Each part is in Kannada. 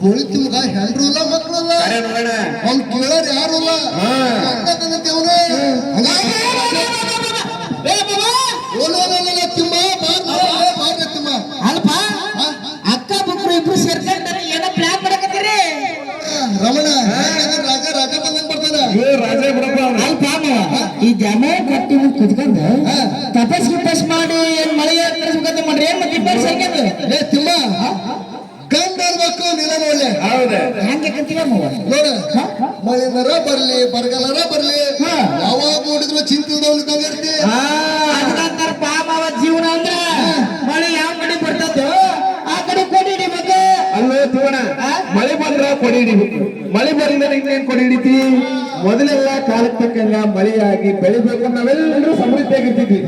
ಕೋಳಿ ತಿಮ್ಗ ಹೆಂಡ್ರು ಇಲ್ಲ ಮಕ್ಳು ಇಲ್ಲ ಅವ್ನ್ ಕೇಳೋರ್ ಯಾರು ಇಲ್ಲ ಲೋ, ತಿಮ್ಮ ಬಾರ್ ಲೋ, ಲೋ, ತಿಮ್ಮ ಅಲ್ಪ ಅಕ್ಕ ಬುಕ್ರು ಇಬ್ರು ಸೇರ್ಕೊಂಡ್ರೆ ಏನೋ ಪ್ಲಾನ್ ಮಾಡಕತ್ತೀರಿ ರಮಣ ರಾಜ ರಾಜ ಬಂದಂಗ್ ಬರ್ತಾನ ರಾಜ ಬಿಡಪ್ಪ. ಅಲ್ಪ ಈ ಜನ ಕಟ್ಟಿ ಕುತ್ಕೊಂಡು ತಪಸ್ ಗಿಪಸ್ ಮಾಡಿ ಏನ್ ಮಳೆ ತರಿಸ್ಬೇಕಂತ ಮಾಡ್ರಿ ಏನ್ ಮತ್ತೆ ಇಬ್ಬರು ಸೇರ್ಕೊಂಡು ಏ ತಿಮ್ಮ ಗಂಡ ಇರ್ಬೇಕು ನೀನ ಒಳ್ಳೆ ಹೌದ ಹಂಗೆ ಕತ್ತೀವ ಮಾವ ನೋಡ. ಮಳಿನರ ಬರ್ಲಿ ಬರಗಾಲರ ಬರ್ಲಿ. ಯಾವಾಗ ನೋಡಿದ್ರು ಚಿಂತಿಲ್ದವ್ನಿದ್ದಂಗ ಇರ್ತಿ. ಪಾಪ ಜೀವನ ಅಂದ್ರ ಮಳೆ ಯಾವ ಕಡೆ ಬರ್ತದೋ ಆ ಕಡೆ ಕೊಡಿ ಮತ್ತೆ. ಅಲ್ಲೋ ತಿವಣ ಮಳೆ ಬಂದ್ರ ಕೊಡಿ ಹಿಡಿಬೇಕು ಮಳೆ ಬರಲಿಲ್ಲ ಇನ್ನೇನ್ ಕೊಡಿ ಹಿಡಿತಿ ಮೊದಲೆಲ್ಲ ಕಾಲಕ್ಕೆ ತಕ್ಕಂಗ ಮಳೆಯಾಗಿ ಬೆಳಿಬೇಕು ನಾವೆಲ್ಲರೂ ಸಮೃದ್ಧಿಯಾಗಿರ್ತಿದ್ವಿ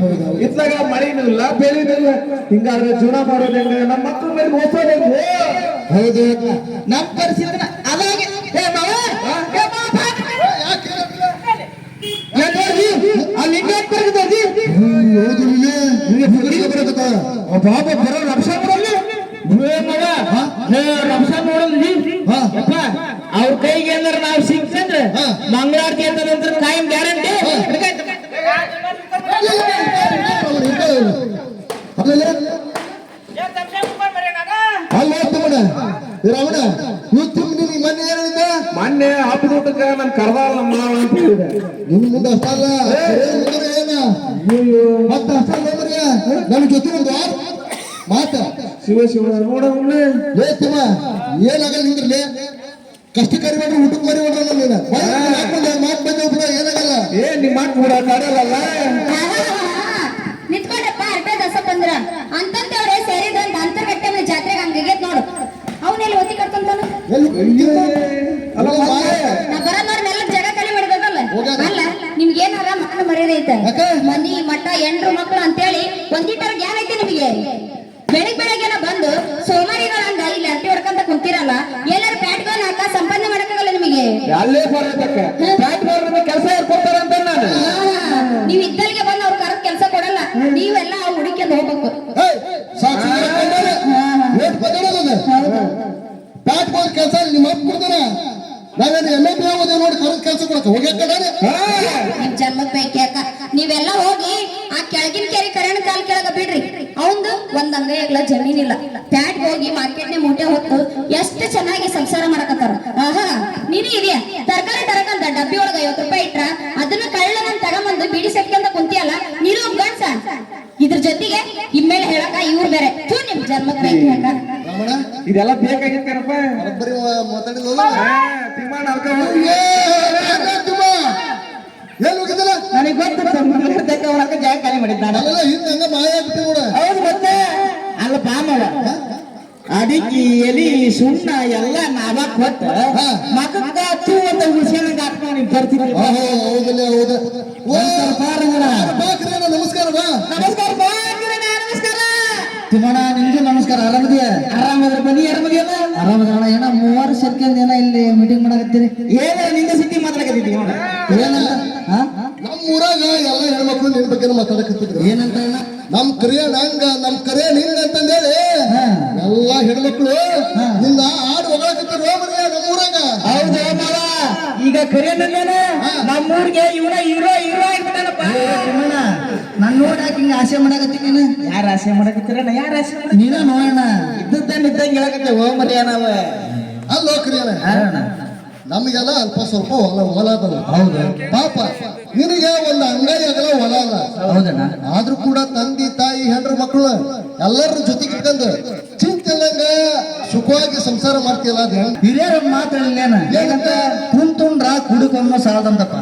ಇತ್ಲಾಗ ಮಳೆನೂ ಇಲ್ಲ ಬೆಳೆನೂ ಇಲ್ಲ. ಹಿಂಗಾದ್ರೆ ಜೀವನ ಮಾಡೋದ್ ಹೆಂಗ? ನಮ್ಮ ಮಕ್ಕಳ ಮೇಲೆ ಹೌದು ನಮ್ ಅದಾಗಿ. ಅಲ್ಲಿ ಬರಕತ್ತ ಬರೋ ರಕ್ಷ ನೋಡಲ್ಲಿ. ರಕ್ಷ ನೋಡಲ್ಲಿ ಅವ್ರ ಕೈಗೆ ಏನಾರ ನಾವು ಸಿಕ್ತಂದ್ರೆ. ಮಂಗಳಾರತಿ ಅಂತ ನಂತರ ಕಾಯಂ ಗ್ಯಾರಂಟಿ ರಾವಣ ನೀವು ನಿನ್ ನೀನು ಮೊನ್ನೆ ಏನ್ ಹೇಳಿದ್ದ? ಮೊನ್ನೆ ಹಬ್ಬದ ಊಟಕ್ಕೆ ನನ್ ಕರ್ದಾರ ನಮ್ಮ ಮಾವ ಅಂತ ಹೇಳಿದೆ ನಿನ್ ಮುಂದೆ ಅಷ್ಟಲ್ಲ ಏನ್ ಮತ್ತ ಅಷ್ಟಲ್ಲ ನನ್ನ ಜೊತೆ ಒಂದು ಮಾತ. ಶಿವ ಶಿವ ನೋಡ ಏ ತಿಮ್ಮ ಏನಾಗಲ್ಲ ನಿಂದ್ರಲೇ ಕಷ್ಟ ಕರಿ ಮಾಡ್ರಿ ಊಟಕ್ಕೆ ಮರಿ ಹೋಗ್ರಲ್ಲ ನೀನು. ಮಾತು ಬಂದ ಏನಾಗಲ್ಲ ಏ ನಿಮ್ಮ ಮಾತು ಕೂಡ ಕಾಡಲ್ಲ ನಿಂತ್ಕೊಂಡಪ್ಪ ಅರ್ಧ ದಸ ಬಂದ್ರ ಅಂತಂತವ್ರೆ ಸೇರಿದಂತ ಅಂತರ್ಗಟ್ಟೆ ಮೇಲೆ ಜಾತ್ರೆಗೆ ಹಂಗಿಗೇತ್ ನೋಡು ಅವನೆಲ್ಲಿ ಒತ್ತಿ ಕಟ್ಕೊಂತಾನ ಎಲ್ಲಿ ತಿಮ್ಮ? ಅಲ್ಲ, ಅಲ್ಲ, ಮಾಯ. ನಾ ಬರೋದವ್ರನ್ನೆಲ್ಲ ಜಗ ಖಾಲಿ ಮಾಡಿದಲ್ಲ ಹೋಗ್ಯಾರ. ಅಲ್ಲ ನಿಮ್ಗೆ ಏನಾರ ಮಕ್ಕಳ ಮರ್ಯಾದೆ ಐತೆ? ಮನಿ ಮಠ ಎಂಡ್ರು ಮಕ್ಕಳು ಅಂತೇಳಿ ಒಂದಿಟ್ಟರ ಜ್ಞಾನ ಐತೆ ನಿಮಗೆ? ಬೆಳಿಗ್ ಬೆಳಗ್ಗೆನ ಬಂದು ಸೋಮಾರಿಗಳ ಹಂಗ ಇಲ್ಲಿ ಅಟ್ಟಿ ಹೊಡ್ಕೊಂತ ಕುಂತಿರಲ್ಲ ಎಲ್ಲಾರು ಪ್ಯಾಟ್ಗಳನ್ನ ಹಾಕ ಸಂಪಾದನೆ ಮಾಡಕ್ಕಾಗಲ್ಲ ನಿಮಗೆ? ಅಲ್ಲೇ ಬರತಕ್ಕ ಫ್ಯಾಕ್ಟ್ ಬರೋದ್ರ ಕೆಲಸ ಕೊಡ್ತಾರ ಅಂತ ನಾನು? ನೀವು ಇದ್ದಲ್ಲಿಗೆ ಬಂದು ಅವ್ರ ಕರೆದ್ ಕೆಲಸ ಕೊಡಲ್ಲ. ನೀವೆಲ್ಲ ಹುಡುಕಿಂದ ಹೋಗ್ಬೇಕು. ನಾವೇನು ಎಲ್ಲ ಓದಿ ನೋಡಿ ಕರೆದ್ ಕೆಲಸ ಕೊಡಕ್ಕೆ ಹೋಗ್ಯಾಕಡೆ ನಾನೇ ನಿಮ್ ಜನ್ಮಕ್ ಬೇಕ್ಯಾಕ ನೀವೆಲ್ಲ ಹೋಗಿ ಆ ಕೆಳಗಿನ ಕೆರೆ ಕರೆಣ ಕಾಲ್ ಕೆಳಗ ಬಿಡ್ರಿ. ಅವಂದು ಒಂದ್ ಅಂಗೈಯಾಗ್ಲ ಜಮೀನಿಲ್ಲ ಪ್ಯಾಟ್ ಹೋಗಿ ಮಾರ್ಕೆಟ್ನೆ ಮೂಟೆ ಹೊತ್ತು ಎಷ್ಟು ಚೆನ್ನಾಗಿ ಸಂಸಾರ ಮಾಡಕತ್ತಾರ. ಆಹಾ ನೀನು ಇದೆಯಾ? ತರಕಾರಿ ತರಕಂತ ಡಬ್ಬಿ ಒಳಗ ಐವತ್ತು ರೂಪಾಯಿ ಇಟ್ರ ಅದನ್ನ ಕಳ್ಳ ನನ್ ತಗೊಂಬಂದು ಬಿಡಿ ಸೆಟ್ಕೊಂಡ ಕುಂತಿಯಲ್ಲ ನೀನು ಗಂಡ್ಸ. ಇದ್ರ ಜೊತೆಗೆ ಇಮ್ಮೇಲೆ ಹೇಳಕ ಇವ್ರು ಬೇರೆ. ನಿಮ್ ಜನ್ಮಕ್ ಬೇಕ್ಯಾಕ ರಮಣ ಇದೆಲ್ಲ ಬೇಕಾಗಿತ್ತೇನಪ್ಪ ಬರೀ ಮಾತಾಡಿಲ್ಲ ತಿಮ್ಮಣ್ಣ ಏನ್ ಹೋಗಿದ್ದಲ್ಲ? ನನಗೆ ಗೊತ್ತಿತ್ತು ಮಂಗಳಾರತಿ ಒಳಗೆ ಜಾಗ ಖಾಲಿ ಮಾಡಿದ್ದಾನ ಅಲ್ಲೆಲ್ಲ ಹಿಂದೆ ಹಂಗ ಮಾಯ ಆಗ್ಬಿಟ್ಟು ನೋಡ. ಹೌದು ಮತ್ತೆ. ಅಲ್ಲ ಪಾಮವ ಅಡಿಕೆ ಎಲಿ ಸುಣ್ಣ ಎಲ್ಲ ನಾವ ಕೊಟ್ಟ ಹಾ. ಮಗಕ್ಕ ತೂ ಅಂತ ಉಳ್ಸ್ಕೊಂಡಂಗ ಹಾಕ್ಕೊಂಡು ನೀನ್ ಬರ್ತೀನಿ ಆಹೋ, ಹೌದಲ್ಲ ಹೌದ. ಓ, ಆರಾಮದಣ್ಣ ಏನ ಮೂವರು ಸರ್ಕಲ್ ಏನ ಇಲ್ಲಿ ಮೀಟಿಂಗ್ ಮಾಡಕತ್ತೀರಿ. ಏನ ನಿಂದ ಸುದ್ದಿ ಮಾತಾಡಕತ್ತಿದ್ದಿ ನೋಡ. ಏನಂತ? ಹಾ ನಮ್ಮ ಊರಾಗ ಎಲ್ಲ ಹೆಣ್ಮಕ್ಳು ನಿನ್ ಬಗ್ಗೆ ಮಾತಾಡಕತ್ತಿದ್ರು. ಏನಂತ ಅಣ್ಣ ನಮ್ ಕರಿಯ ನಂಗ ನಮ್ ಕರಿಯ ಹಿಂಗ ಅಂತಂದೇಳಿ ಹಾ. ಎಲ್ಲಾ ಹೆಣ್ಮಕ್ಳು ನಿಂದ ಆಡು ಹೊಗಳಕತ್ತಿರು ಮರಿಯ ನಮ್ಮ ಊರಾಗ ಹೌದು ಮಾವ. ಈಗ ಕರಿಯನೇನ ನಮ್ಮೂರ್ಗೆ ಇವನ ಇರೋ ಆಗ್ಬಿಟ್ಟನಪ್ಪ ಅಣ್ಣ ನನ್ ನೋಡಿ ಯಾಕೆ ಹಿಂಗ ಆಸೆ ಮಾಡಕತ್ತೀನಿ ನೀನು? ಯಾರ ಆಸೆ ಮಾಡಕತ್ತೀರಣ್ಣ? ಯಾರ ಆಸೆ ನೀನ ನೋಡೋಣ ನೋಡಣ್ಣ ಇದ್ದದ್ದನ್ನ ಇದ್ದಂಗೆ ಹೇಳಕತ್ತೆ ಓ ಮರಿಯ ನಾವು ಅಲ್ಲೋ ನಮಗೆಲ್ಲ ಅಲ್ಪ ಸ್ವಲ್ಪ ಹೊಲ ಹೊಲ ಅದಲ್ಲ. ಹೌದು. ಪಾಪ ನಿನಗೆ ಒಂದು ಅಂಗೈ ಆಗಲ್ಲ ಹೊಲ ಅಲ್ಲ. ಹೌದಣ್ಣ. ಆದ್ರೂ ಕೂಡ ತಂದಿ ತಾಯಿ ಹೆಂಡ್ರ ಮಕ್ಕಳು ಎಲ್ಲರ ಜೊತೆಗೆ ಇಟ್ಕೊಂಡು ಚಿಂತಿಲ್ಲಂಗ ಸುಖವಾಗಿ ಸಂಸಾರ ಮಾಡ್ತೀಯಲ್ಲ ಅದ? ಹಿರಿಯರ ಮಾತಾಡಲೇನ ಏನಂತ? ಕುಂತುಂಡ್ರ ಕುಡುಕನ್ನೋ ಸಾಲದಂತಪ್ಪ.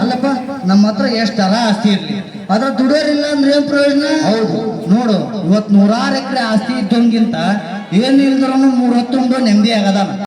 ಅಲ್ಲಪ್ಪ ನಮ್ಮ ಹತ್ರ ಎಷ್ಟರ ಆಸ್ತಿ ಇರ್ಲಿ. ಅದ್ರ ದುಡಿಯೋರಿಲ್ಲ ಅಂದ್ರೆ ಏನ್ ಪ್ರಯೋಜನ? ಹೌದು. ನೋಡು ಇವತ್ ನೂರಾರು ಎಕರೆ ಆಸ್ತಿ ಇದ್ದಂಗಿಂತ ಏನ್ ಇಲ್ದ್ರೂ ಮೂರ್ ಹೊತ್ತು ನೆಮ್ಮದಿ ಆಗದಾನ.